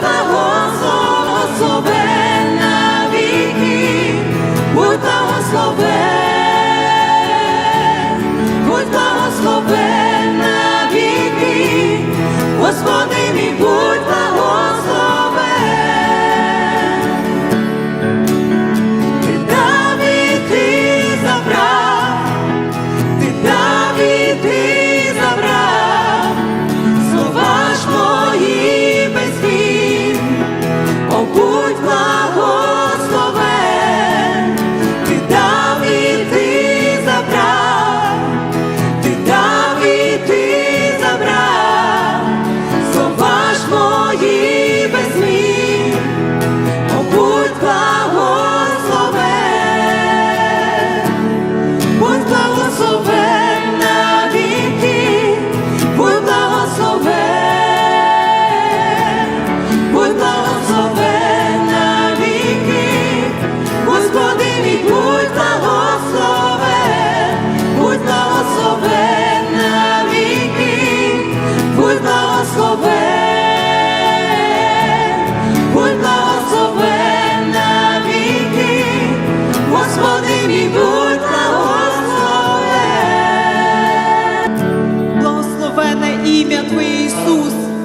благословенна віки, будь благословенна.